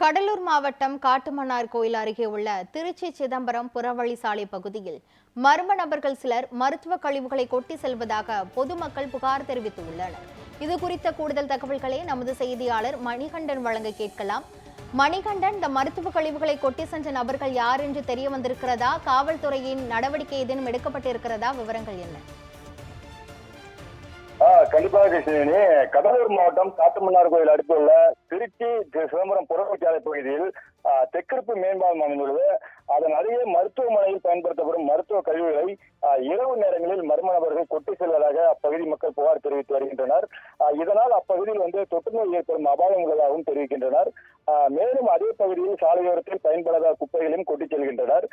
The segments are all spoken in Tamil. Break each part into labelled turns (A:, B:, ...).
A: கடலூர் மாவட்டம் காட்டுமன்னார் கோயில் அருகே உள்ள திருச்சி சிதம்பரம் புறவழிசாலை பகுதியில் மர்ம நபர்கள் சிலர் மருத்துவ கழிவுகளை கொட்டி செல்வதாக பொதுமக்கள் புகார் தெரிவித்துள்ளனர். இது குறித்த கூடுதல் தகவல்களை நமது செய்தியாளர் மணிகண்டன் வழங்க கேட்கலாம். மணிகண்டன் இந்த மருத்துவ கழிவுகளை கொட்டி சென்ற நபர்கள் யார் என்று தெரிய வந்திருக்கிறதா? காவல்துறையின் நடவடிக்கை ஏதேனும் எடுக்கப்பட்டிருக்கிறதா? விவரங்கள் என்ன?
B: கண்டிப்பாக கிருஷ்ணவேணி. கடலூர் மாவட்டம் காட்டுமன்னார் கோயில் அடுத்துள்ள திருச்சி சிதம்பரம் புறவச்சாலை பகுதியில் தெற்கிருப்பு மேம்பாலம் அமைந்துள்ளது. அதன் அருகே மருத்துவமனையில் பயன்படுத்தப்படும் மருத்துவ கழிவுகளை இரவு நேரங்களில் மர்ம நபர்கள் கொட்டி செல்வதாக அப்பகுதி மக்கள் புகார் தெரிவித்து வருகின்றனர். இதனால் அப்பகுதியில் வந்து தொற்றுநோய் ஏற்படும் அபாயம் உள்ளதாகவும் தெரிவிக்கின்றனர். மேலும் அதே பகுதியில் சாலையோரத்தில் பயன்படாத குப்பைகளையும் கொட்டி செல்கின்றனர்.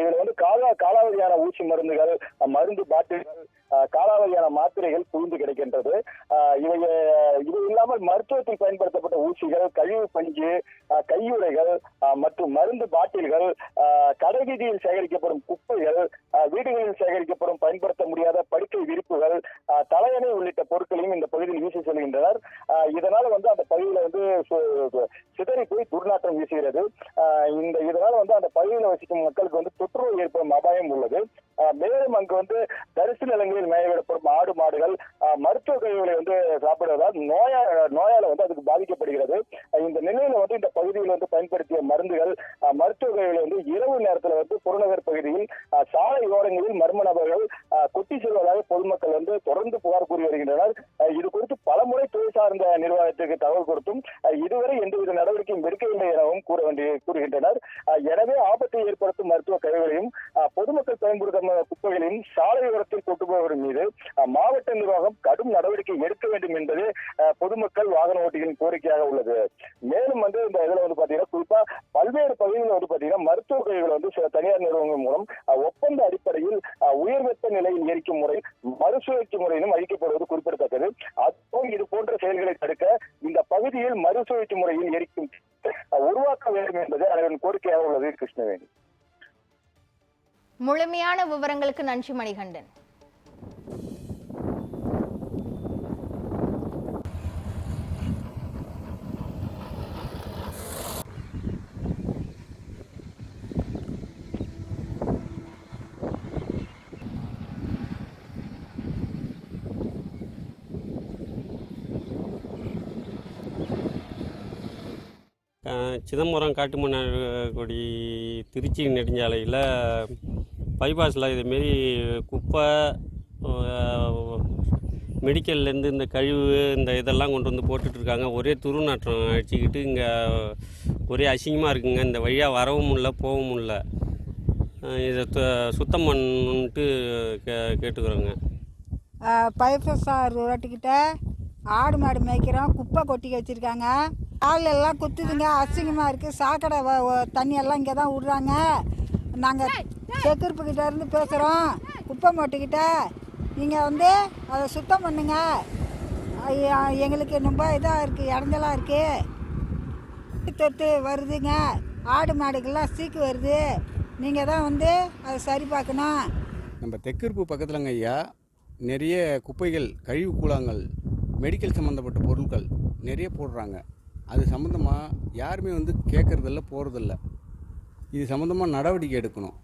B: இதில் வந்து கால காலாவதியான ஊசி மருந்துகள் மருந்து பாட்டில்கள் காலாவதியான மாத்திரைகள் குவிந்து கிடக்கின்றது. இவை இது இல்லாமல் மருத்துவத்தில் பயன்படுத்தப்பட்ட ஊசிகள் கழிவு பஞ்சு கையுறைகள் மற்றும் மருந்து பாட்டில்கள் கடைவீதியில் சேகரிக்கப்படும் குப்பைகள் வீடுகளில் சேகரிக்கப்படும் பயன்படுத்த முடியாத படுக்கை விரிப்புகள் தலையணை உள்ளிட்ட பொருட்களையும் இந்த பகுதியில் வீசி செல்கின்றனர். இதனால வந்து அந்த பகுதியில் வந்து சு- சிதறி போய் துர்நாற்றம் வீசுகிறது. இந்த இதனால வந்து அந்த பகுதியில் வசிக்கும் மக்களுக்கு வந்து தொற்றுநோய் ஏற்படும் அபாயம் உள்ளது. மேலும் அங்கு வந்து தரிசு நிலங்களில் மேயவிடப்படும் ஆடு மாடுகள் மருத்துவ கழிவுகளை வந்து சாப்பிடுவதால் நோயா நோயால வந்து அதுக்கு பாதிக்கப்படுகிறது. இந்த நிலையில வந்து இந்த பகுதியில் வந்து பயன்படுத்திய மருந்துகள் மருத்துவ கழிவுகளை வந்து இரவு நேரத்துல வந்து புறநகர் பகுதியில் சாலை ஓரங்களில் மர்ம நபர்கள் கொட்டி செல்வதாக பொதுமக்கள் வந்து தொடர்ந்து புகார் கூறி வருகின்றனர். இது குறித்து பலமுறை துறை சார்ந்த நிர்வாகத்திற்கு தகவல் கொடுத்தும் இதுவரை எந்தவித நடவடிக்கையும் எடுக்கவில்லை எனவும் கூற வேண்டிய கூறுகின்றனர். எனவே ஆபத்தை ஏற்படுத்தும் மருத்துவ கழிவுகளையும் பொதுமக்கள் பயன்படுத்தும் குப்பைகளையும் சாலையோரத்தில் கொட்டுபவர் மீது மாவட்ட நிர்வாகம் கடும் நடவடிக்கை எடுக்க வேண்டும் என்பது பொதுமக்கள் வாகன ஓட்டிகளின் கோரிக்கையாக உள்ளது. மேலும் வந்து இந்த இதுல வந்து பாத்தீங்கன்னா குறிப்பா பல்வேறு பகுதிகளில் வந்து பாத்தீங்கன்னா மருத்துவ கழிவுகள் வந்து சில தனியார் நிறுவனங்கள் மூலம் ஒப்பந்த அடிப்படையில் உயர் வெப்ப நிலையில் எரிக்கும் முறை மறுசுழற்சி முறையிலும் அழிக்கப்படுவது குறிப்பிடத்தக்கது. அதுவும் இது போன்ற செயல்களை தடுக்க இந்த பகுதியில் மறுசுழற்சி முறையில் எரிக்கும் உருவாக்க வேண்டும் என்பது அதன் கோரிக்கையாக உள்ளது கிருஷ்ணவேணி.
A: முழுமையான விவரங்களுக்கு நன்றி மணிகண்டன்.
C: சிதம்பரம் காட்டுமன்னார்குடி திருச்சி நெடுஞ்சாலையில் பைபாஸில் இதுமாரி குப்பை மெடிக்கல்லேருந்து இந்த கழிவு இந்த இதெல்லாம் கொண்டு வந்து போட்டுட்ருக்காங்க. ஒரே துருநாற்றம் அடிச்சுக்கிட்டு இங்கே ஒரே அசிங்கமாக இருக்குங்க. இந்த வழியாக வரவும் இல்லை போகவும் இல்லை இதை து- சுத்தம் பண்ணணுன்ட்டு கே கேட்டுக்கிறோங்க.
D: பைபாஸ் ரோட்டுக்கிட்ட ஆடு மாடு மேய்க்கிறோம். குப்பை கொட்டி வச்சுருக்காங்க. கால் எல்லாம் குத்துதுங்க அசிங்கமாக இருக்குது சாக்கடை தண்ணியெல்லாம் இங்கே தான் விட்றாங்க நாங்கள் செக்குருப்புக்கிட்ட இருந்து பேசுகிறோம் குப்பை மூட்டைக்கிட்ட. நீங்கள் வந்து அதை சுத்தம் பண்ணுங்க. ஐயா, எங்களுக்கு ரொம்ப இதாக இருக்குது இடைஞ்சலாக இருக்குது தொட்டு வருதுங்க. ஆடு மாடுக்கெல்லாம் சீக்கு வருது. நீங்கள் தான் வந்து அதை சரி பார்க்கணும்.
E: நம்ம தெற்கிருப்பு பக்கத்துலங்க ஐயா நிறைய குப்பைகள் கழிவு கூழாங்கல் மெடிக்கல் சம்மந்தப்பட்ட பொருட்கள் நிறைய போடுறாங்க. அது சம்மந்தமாக யாருமே வந்து கேட்குறதில்ல போகிறதில்ல இது சம்மந்தமாக நடவடிக்கை எடுக்கணும்.